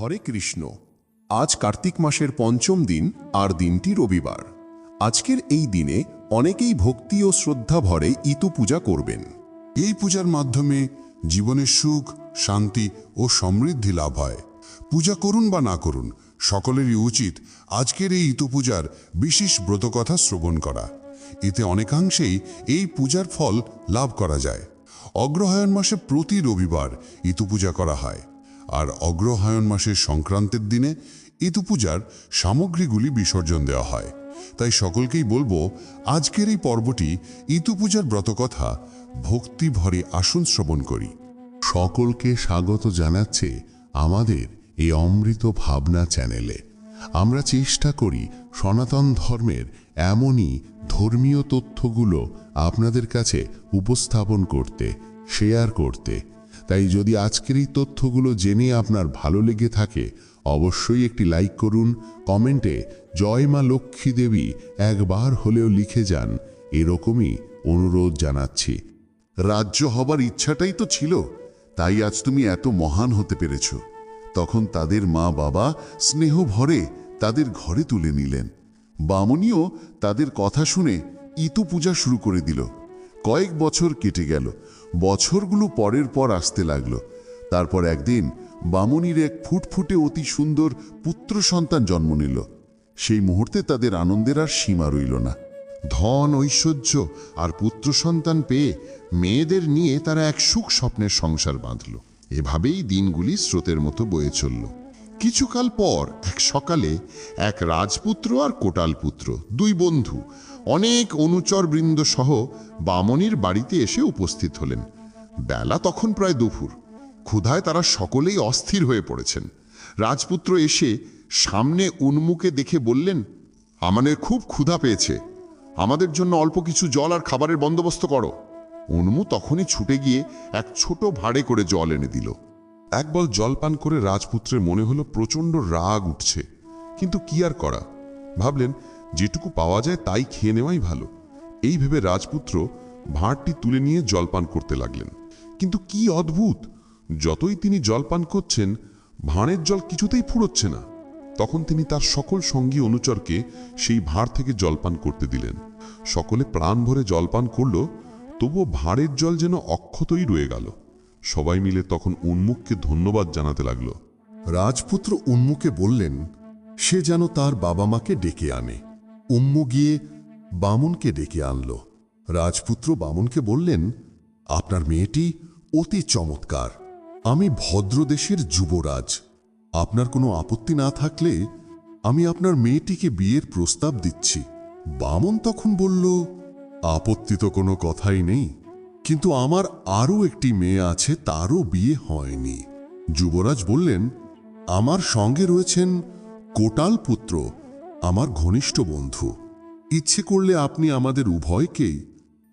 হরে কৃষ্ণ। আজ কার্তিক মাসের পঞ্চম দিন আর দিনটি রবিবার। আজকের এই দিনে অনেকেই ভক্তি ও শ্রদ্ধা ভরে ইতু পূজা করবেন। এই পূজার মাধ্যমে জীবনের সুখ, শান্তি ও সমৃদ্ধি লাভ হয়। পূজা করুন বা না করুন, সকলেরই উচিত আজকের এই ইতু পূজার বিশেষ ব্রতকথা শ্রবণ করা। এতে অনেকাংশেই এই পূজার ফল লাভ করা যায়। অগ্রহায়ণ মাসে প্রতি রবিবার ইতু পূজা করা হয়। আর অগ্রহায়ণ মাসের সংক্রান্তের দিনে ইতু পূজার সামগ্রীগুলি বিসর্জন দেওয়া হয়। তাই সকলকেই বলব, আজকের এই পর্বটি ইতু পূজার ব্রতকথা ভক্তি ভরে আসুন শ্রবণ করি। সকলকে স্বাগত জানাচ্ছে আমাদের এই অমৃত ভাবনা চ্যানেলে। আমরা চেষ্টা করি সনাতন ধর্মের এমনই ধর্মীয় তথ্যগুলো আপনাদের কাছে উপস্থাপন করতে শেয়ার করতে। তাই যদি আজকের এই তথ্যগুলো জেনে আপনার ভালো লেগে থাকে, অবশ্যই একটি লাইক করুন, কমেন্টে জয় মা লক্ষ্মী দেবী একবার হলেও লিখে যান, এরকমই অনুরোধ জানাচ্ছি। রাজ্য হবার ইচ্ছাটাই তো ছিল, তাই আজ তুমি এত মহান হতে পেরেছ। তখন তাদের মা বাবা স্নেহ ভরে তাদের ঘরে তুলে নিলেন। বামনীও তাদের কথা শুনে ইতু পূজা শুরু করে দিল। কয়েক বছর কেটে গেল বছরগুলো পরের পর আসতে লাগল। তারপর একদিন বামনির এক ফুটফুটে অতি সুন্দর পুত্র সন্তান জন্ম নিল। সেই মুহূর্তে তাদের আনন্দের আর সীমা রইল না। ধন, ঐশ্বর্য আর পুত্র সন্তান পেয়ে মেয়েদের নিয়ে তারা এক সুখ স্বপ্নের সংসার বাঁধল। এভাবেই দিনগুলি স্রোতের মতো বয়ে চলল। কিছুকাল পর এক সকালে এক রাজপুত্র আর কোটাল পুত্র দুই বন্ধু, অনেক অনুচর বৃন্দ সহ বামনির বাড়িতে এসে উপস্থিত হলেন। বেলা তখন প্রায় দুপুর। ক্ষুধায় তারা সকলেই অস্থির হয়ে পড়েছেন। রাজপুত্র এসে সামনে উন্মুকে দেখে বললেন, আমাদের খুব ক্ষুধা পেয়েছে। আমাদের জন্য অল্প কিছু জল আর খাবারের বন্দোবস্ত করো। উন্মু তখনই ছুটে গিয়ে এক ছোট ভাড়ে করে জল এনে দিল। একবল জলপান করে রাজপুত্রের মনে হলো প্রচণ্ড রাগ উঠছে। কিন্তু কি আর করা? ভাবলেন, যেটুকু পাওয়া যায় তাই খেয়ে নেওয়াই ভালো। এই ভেবে রাজপুত্র ভাঁড়টি তুলে নিয়ে জলপান করতে লাগলেন। কিন্তু কি অদ্ভুত! যতই তিনি জলপান করছেন, ভাঁড়ের জল কিছুতেই ফুরোচ্ছে না। তখন তিনি তার সকল সঙ্গী অনুচরকে সেই ভাঁড় থেকে জলপান করতে দিলেন। সকলে প্রাণ ভরে জলপান করল, তবুও ভাঁড়ের জল যেন অক্ষতই রয়ে গেল। সবাই মিলে তখন উন্মুখকে ধন্যবাদ জানাতে লাগল। রাজপুত্র উন্মুকে বললেন, সে যেন তার বাবা মাকে ডেকে আনে। উম্মু গিয়ে বামনকে ডেকে আনল। রাজপুত্র বামনকে বললেন, আপনার মেয়েটি অতি চমৎকার। আমি ভদ্রদেশের যুবরাজ। আপনার কোনো আপত্তি না থাকলে আমি আপনার মেয়েটিকে বিয়ের প্রস্তাব দিচ্ছি। বামন তখন বলল, আপত্তি তো কোনো কথাই নেই। কিন্তু আমার আরও একটি মেয়ে আছে, তারও বিয়ে হয়নি। যুবরাজ বললেন, আমার সঙ্গে রয়েছেন কোটাল পুত্র, আমার ঘনিষ্ঠ বন্ধু। ইচ্ছে করলে আপনি আমাদের উভয়কেই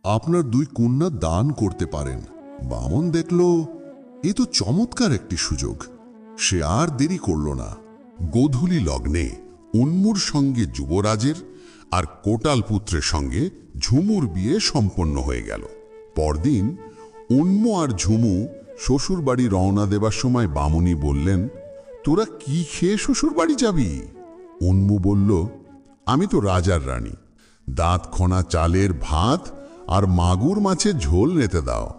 আপনার দুই কন্যা দান করতে পারেন। বামন দেখল, এ তো চমৎকার একটি সুযোগ। সে আর দেরি করল না। গোধূলি লগ্নে উন্মুর সঙ্গে যুবরাজের আর কোটাল পুত্রের সঙ্গে ঝুমুর বিয়ে সম্পন্ন হয়ে গেল। পরদিন উন্ম আর ঝুমু শ্বশুর বাড়ি রওনা দেবার সময় বামুনি বললেন, তোরা কি খেয়ে শ্বশুর বাড়ি যাবি? উন্মু বলল, আমি তো রাজার রানী। দাঁত খোনা চালের ভাত আর মাগুর মাছের ঝোল নেতে দাও।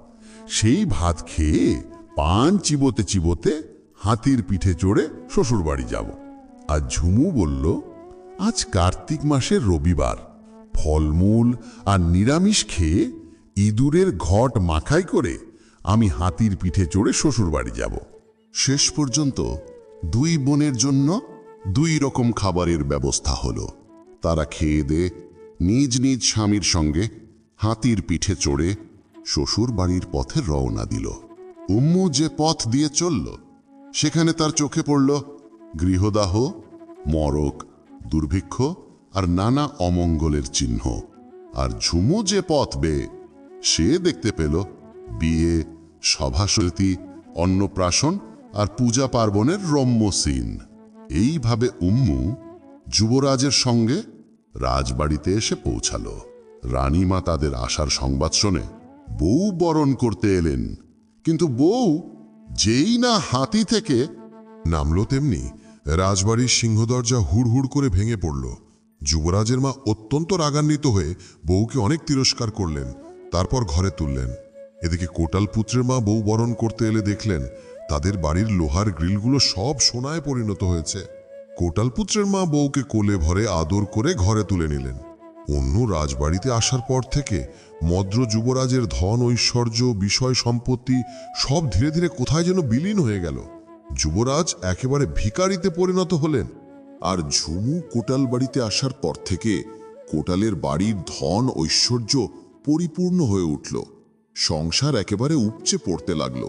সেই ভাত খেয়ে পান চিবোতে চিবোতে হাতির পিঠে চড়ে শ্বশুর বাড়ি যাব। আর ঝুমু বলল, আজ কার্তিক মাসের রবিবার। ফলমূল আর নিরামিষ খেয়ে ইঁদুরের ঘট মাখাই করে আমি হাতির পিঠে চড়ে শ্বশুর বাড়ি যাব। শেষ পর্যন্ত দুই বোনের জন্য দুই রকম খাবারের ব্যবস্থা হলো। তারা খেয়ে দে নিজ নিজ স্বামীর সঙ্গে হাতির পিঠে চড়ে শ্বশুর বাড়ির পথে রওনা দিল। উম্মু যে পথ দিয়ে চলল, সেখানে তার চোখে পড়ল গৃহদাহ, মরক, দুর্ভিক্ষ আর নানা অমঙ্গলের চিহ্ন। আর ঝুমু যে পথ বেয়ে সে দেখতে পেল বিয়ে, সভাসতি, অন্নপ্রাশন আর পূজা পার্বণের রম্য সিন। এইভাবে উম্মু যুবরাজের সঙ্গে রাজবাড়িতে এসে পৌঁছালো। রানীমা তাদের আসার সংবাদ শোনে বউ বরণ করতে এলেন। কিন্তু বউ যেই না হাতি থেকে নামলো তেমনি রাজবাড়ির সিংহদরজা হুড় হুড় করে ভেঙে পড়ল। যুবরাজের মা অত্যন্ত রাগান্বিত হয়ে বউকে অনেক তিরস্কার করলেন। তারপর ঘরে তুললেন। এদিকে কোটাল পুত্রের মা বউ বরণ করতে এলে দেখলেন, তাদের বাড়ির লোহার গ্রিলগুলো সব সোনায় পরিণত হয়েছে। কোটাল পুত্রের মা বউকে কোলে ভরে আদর করে ঘরে তুলে নিলেন। অন্য রাজবাড়িতে আসার পর থেকে মদ্র যুবরাজের ধন, ঐশ্বর্য, বিষয় সম্পত্তি সব ধীরে ধীরে কোথায় যেন বিলীন হয়ে গেল। যুবরাজ একেবারে ভিকারিতে পরিণত হলেন। আর ঝুমু কোটাল বাড়িতে আসার পর থেকে কোটালের বাড়ির ধন, ঐশ্বর্য পরিপূর্ণ হয়ে উঠল। সংসার একেবারে উপচে পড়তে লাগল।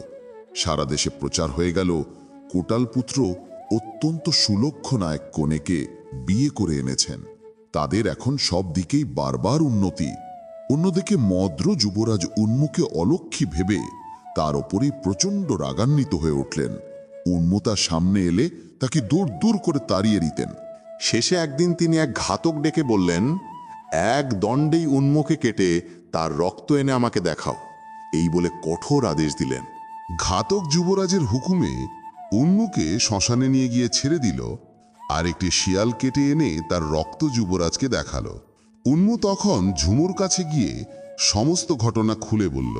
সারা দেশে প্রচার হয়ে গেল, কোটাল পুত্র অত্যন্ত সুলক্ষণা এক কনেকে বিয়ে করে এনেছেন। তাদের এখন সব দিকেই বারবার উন্নতি। অন্যদিকে মদ্র যুবরাজ উন্মুখে অলক্ষী ভেবে তার ওপরেই প্রচণ্ড রাগান্বিত হয়ে উঠলেন। উন্মতার সামনে এলে তাকে দূর দূর করে তাড়িয়ে দিতেন। শেষে একদিন তিনি এক ঘাতক ডেকে বললেন, এক দণ্ডেই উন্মুখে কেটে তার রক্ত এনে আমাকে দেখাও। এই বলে কঠোর আদেশ দিলেন। ঘাতক যুবরাজের হুকুমে উন্মুকে শ্মশানে নিয়ে গিয়ে ছেড়ে দিল আর একটি শিয়াল কেটে এনে তার রক্ত যুবরাজকে দেখাল। উন্মু তখন ঝুমুর কাছে গিয়ে সমস্ত ঘটনা খুলে বলল।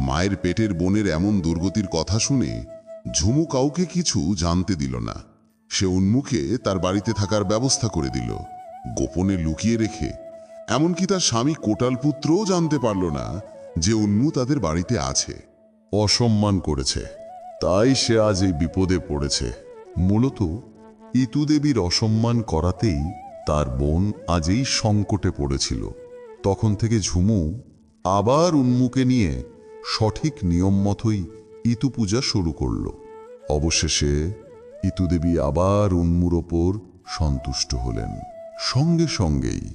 মায়ের পেটের বোনের এমন দুর্গতির কথা শুনে ঝুমু কাউকে কিছু জানতে দিল না। সে উন্মুখে তার বাড়িতে থাকার ব্যবস্থা করে দিল। গোপনে লুকিয়ে রেখে এমনকি তার স্বামী কোটাল পুত্রও জানতে পারল না যে উন্মু তাদের বাড়িতে আছে। অসম্মান করেছে। তাই সে আজ এই বিপদে পড়েছে। মূলত ইতুদেবীর অসম্মান করাতেই তার বোন আজ এই সংকটে পড়েছিল। তখন থেকে ঝুমু আবার উন্মুকে নিয়ে সঠিক নিয়ম মতোই ইতু পূজা শুরু করল। অবশেষে ইতুদেবী আবার উন্মুর ওপর সন্তুষ্ট হলেন। সঙ্গে সঙ্গেই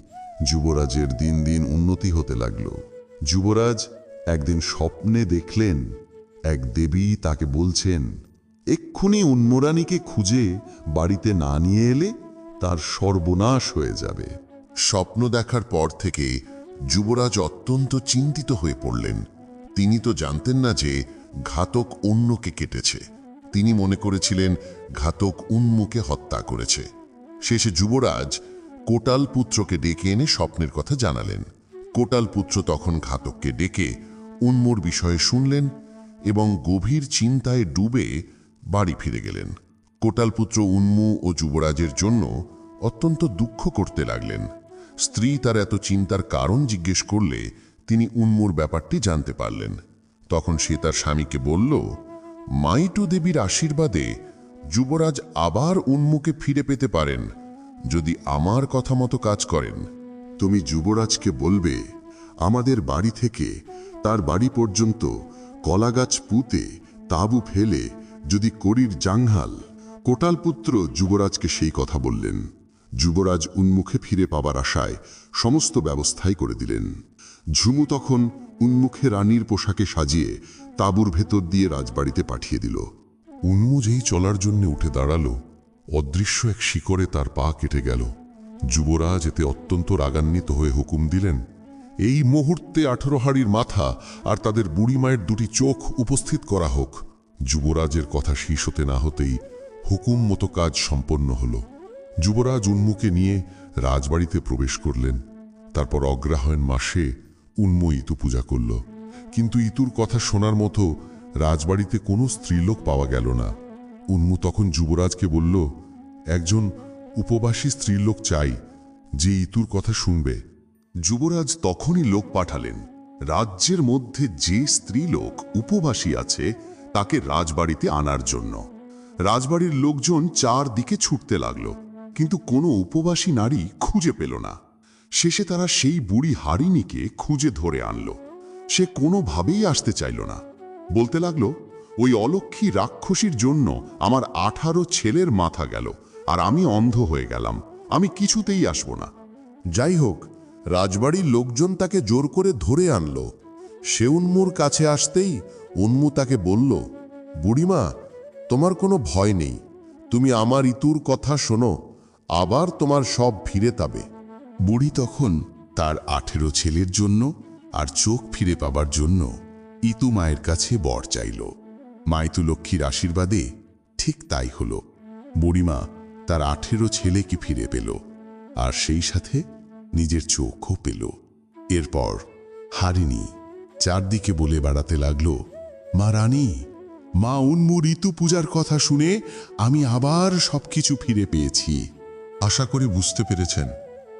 যুবরাজের দিন দিন উন্নতি হতে লাগল। যুবরাজ একদিন স্বপ্নে দেখলেন, এক দেবী তাকে বলছেন, এক্ষুনি উন্মরানীকে খুঁজে বাড়িতে না নিয়ে এলে তার সর্বনাশ হয়ে যাবে। স্বপ্ন দেখার পর থেকে যুবরাজ অত্যন্ত চিন্তিত হয়ে পড়লেন। তিনি তো জানতেন না যে ঘাতক অন্যকে কেটেছে। তিনি মনে করেছিলেন, ঘাতক উন্মুকে হত্যা করেছে। শেষে যুবরাজ কোটাল পুত্রকে ডেকে এনে স্বপ্নের কথা জানালেন। কোটাল পুত্র তখন ঘাতককে ডেকে উন্মুর বিষয়ে শুনলেন এবং গভীর চিন্তায় ডুবে বাড়ি ফিরে গেলেন। কোটাল পুত্র উন্মু ও যুবরাজের জন্য অত্যন্ত দুঃখ করতে লাগলেন। স্ত্রী তার এত চিন্তার কারণ জিজ্ঞেস করলে তিনি উন্মুর ব্যাপারটি জানতে পারলেন। তখন সে তার স্বামীকে বলল, মাইটু দেবীর আশীর্বাদে যুবরাজ আবার উন্মুকে ফিরে পেতে পারেন। যদি আমার কথা মতো কাজ করেন, তুমি যুবরাজকে বলবে, আমাদের বাড়ি থেকে তার বাড়ি পর্যন্ত কলাগাছ পুঁতে তাঁবু ফেলে যদি করির জাংহাল কোটালপুত্র যুবরাজকে সেই কথা বললেন। যুবরাজ উন্মুখে ফিরে পাবার আশায় সমস্ত ব্যবস্থাই করে দিলেন। ঝুমু তখন উন্মুখে রানীর পোশাকে সাজিয়ে তাঁবুর ভেতর দিয়ে রাজবাড়িতে পাঠিয়ে দিল। উন্মু যেই চলার জন্য উঠে দাঁড়াল অদৃশ্য এক শিকড়ে তার পা কেটে গেল। যুবরাজ এতে অত্যন্ত রাগান্বিত হয়ে হুকুম দিলেন, এই মুহূর্তে আঠেরো হাড়ির মাথা আর তাদের বুড়ি মায়ের দুটি চোখ উপস্থিত করা হোক। যুবরাজের কথা শীষ হতে না হতেই হুকুম মতো কাজ সম্পন্ন হল। যুবরাজ উন্মুকে নিয়ে রাজবাড়িতে প্রবেশ করলেন। তারপর অগ্রহায়ণ মাসে উন্ম ইতু পূজা করল। কিন্তু ইতুর কথা শোনার মতো রাজবাড়িতে কোনো স্ত্রীলোক পাওয়া গেল না। উন্মু তখন যুবরাজকে বলল, একজন উপবাসী স্ত্রীলোক চাই, যে ইতুর কথা শুনবে। যুবরাজ তখনই লোক পাঠালেন। রাজ্যের মধ্যে যে স্ত্রীলোক উপবাসী আছে, তাকে রাজবাড়িতে আনার জন্য। রাজবাড়ির লোকজন চারদিকে ছুটতে লাগল, কিন্তু কোনো উপবাসী নারী খুঁজে পেল না। শেষে তারা সেই বুড়ি হারিণীকে খুঁজে ধরে আনলো। সে কোনোভাবেই আসতে চাইল না। বলতে লাগল ওই অলক্ষী রাক্ষসীর জন্য আমার আঠারো ছেলের মাথা গেল, আর আমি অন্ধ হয়ে গেলাম। আমি কিছুতেই আসব না। যাই হোক, রাজবাড়ির লোকজন তাকে জোর করে ধরে আনলো। সে উন্মুর কাছে আসতেই উন্মু তাকে বলল, বুড়িমা, তোমার কোনো ভয় নেই। তুমি আমার ইতুর কথা শোনো, আবার তোমার সব ফিরে তাবে বুড়ি তখন তার আঠেরো ছেলের জন্য আর চোখ ফিরে পাবার জন্য ইতু মায়ের কাছে বর চাইল। মাইতু লক্ষ্মীর আশীর্বাদে ঠিক তাই হল। বুড়িমা তার আঠেরো ছেলেকে ফিরে পেল আর সেই সাথে নিজের চোখও পেল। এরপর হারিনি চারদিকে বলে বেড়াতে লাগল, মা রানী, মা উন্মু ঋতু পূজার কথা শুনে আমি আবার সবকিছু ফিরে পেয়েছি। আশা করি বুঝতে পেরেছেন,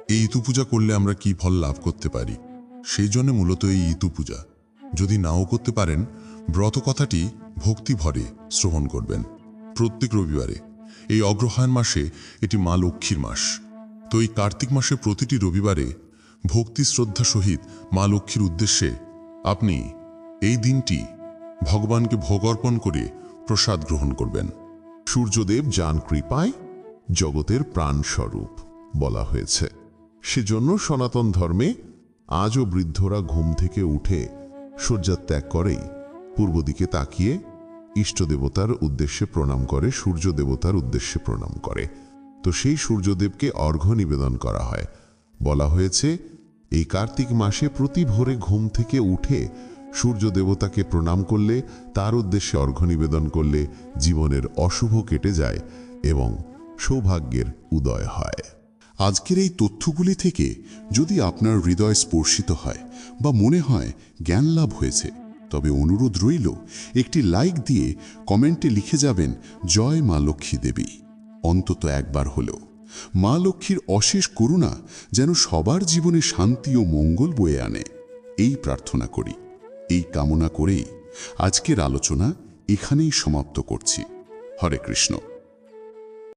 এই ইতু পূজা করলে আমরা কি ফল লাভ করতে পারি। সেই জন্য মূলত এই ইতু পূজা। যদি নাও করতে পারেন ব্রত কথাটি ভক্তি ভরে শ্রবণ করবেন প্রত্যেক রবিবারে। এই অগ্রহায়ণ মাসে এটি মা লক্ষ্মীর মাস। তো এই কার্তিক মাসে প্রতিটি রবিবারে ভক্তি শ্রদ্ধা সহিত মা লক্ষ্মীর উদ্দেশ্যে আপনি এই দিনটি ভগবানকে ভোগ অর্পণ করে প্রসাদ গ্রহণ করবেন। সূর্যদেব যান কৃপায় জগতের প্রাণস্বরূপ বলা হয়েছে। সেজন্য সনাতন ধর্মে আজও বৃদ্ধরা ঘুম থেকে উঠে সূর্যাত্যাগ করেই পূর্ব দিকে তাকিয়ে ইষ্ট দেবতার উদ্দেশ্যে প্রণাম করে, সূর্য দেবতার উদ্দেশ্যে প্রণাম করে। তো সেই সূর্যদেবকে অর্ঘ্য নিবেদন করা হয়। বলা হয়েছে, এই কার্তিক মাসে প্রতি ভোরে ঘুম থেকে উঠে সূর্য দেবতাকে প্রণাম করলে, তার উদ্দেশ্যে অর্ঘ্য নিবেদন করলে জীবনের অশুভ কেটে যায় এবং সৌভাগ্যের উদয় হয়। আজকের এই তথ্যগুলি থেকে যদি আপনার হৃদয় স্পর্শিত হয় বা মনে হয় জ্ঞান লাভ হয়েছে তবে অনুরোধ রইল, একটি লাইক দিয়ে কমেন্টে লিখে যাবেন, জয় মা লক্ষ্মী দেবী। অন্তত একবার হলেও। মা লক্ষ্মীর অশেষ করুণা যেন সবার জীবনে শান্তি ও মঙ্গল বয়ে আনে, এই প্রার্থনা করি। এই কামনা করেই আজকের আলোচনা এখানেই সমাপ্ত করছি। হরে কৃষ্ণ।